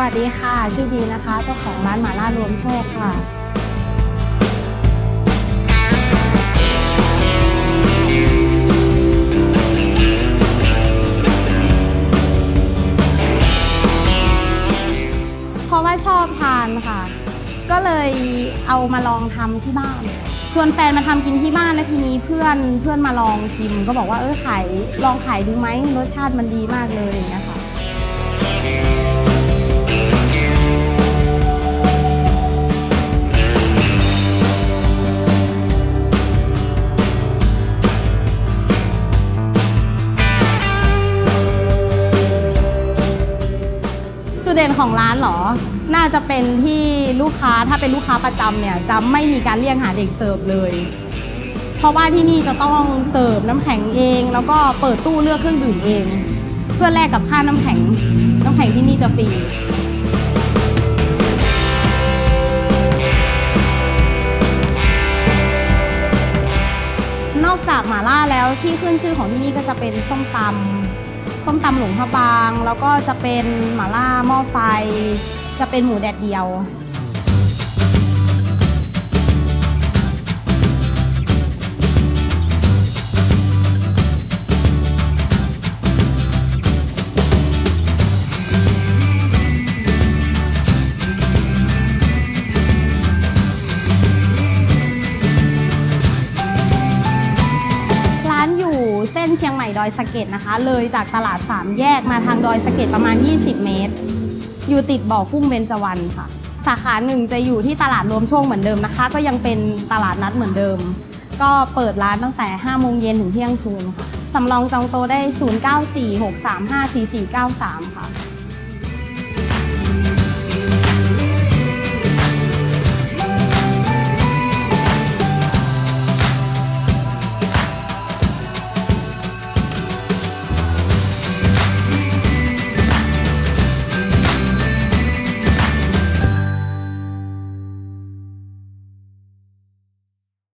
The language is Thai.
วัสดีค่ะ ชื่อบีนะคะ เจ้าของร้านหมาล่ารวมโชคค่ะเพราะว่าชอบทานค่ะ ก็เลยเอามาลองทำที่บ้าน ชวนแฟนมาทำกินที่บ้านแล้วทีนี้เพื่อนเพื่อนมาลองชิม ก็บอกว่าเออขายลองขายดูไหมรสชาติมันดีมากเลยอย่างเงี้ยค่ะ เด่นของร้านเหรอ น่าจะเป็นที่ลูกค้าถ้าเป็นลูกค้าประจำเนี่ยจะไม่มีการเรียกหาเด็กเสิร์ฟเลย เพราะว่าที่นี่จะต้องเสิร์ฟน้ำแข็งเอง แล้วก็เปิดตู้เลือกเครื่องดื่มเอง เพื่อแลกกับค่าน้ำแข็ง น้ำแข็งที่นี่จะฟรีนอกจากหม่าล่าแล้วที่ขึ้นชื่อของที่นี่ก็จะเป็นส้มตำ ส้มตำหลวงพระบาง แล้วก็จะเป็นหม่าล่าหม้อไฟ จะเป็นหมูแดดเดียว ดอยสะเก็ดนะคะ เลยจากตลาดสามแยกมาทางดอยสะเก็ดประมาณ 20 เมตร อยู่ติดบ่อกุ้งเบญจวรรณค่ะ สาขาหนึ่งจะอยู่ที่ตลาดรวมช่วงเหมือนเดิมนะคะ ก็ยังเป็นตลาดนัดเหมือนเดิม ก็เปิดร้านตั้งแต่5โมงเย็นถึงเที่ยงคืนค่ะสำรองจองโตได้ 0946354493 ค่ะ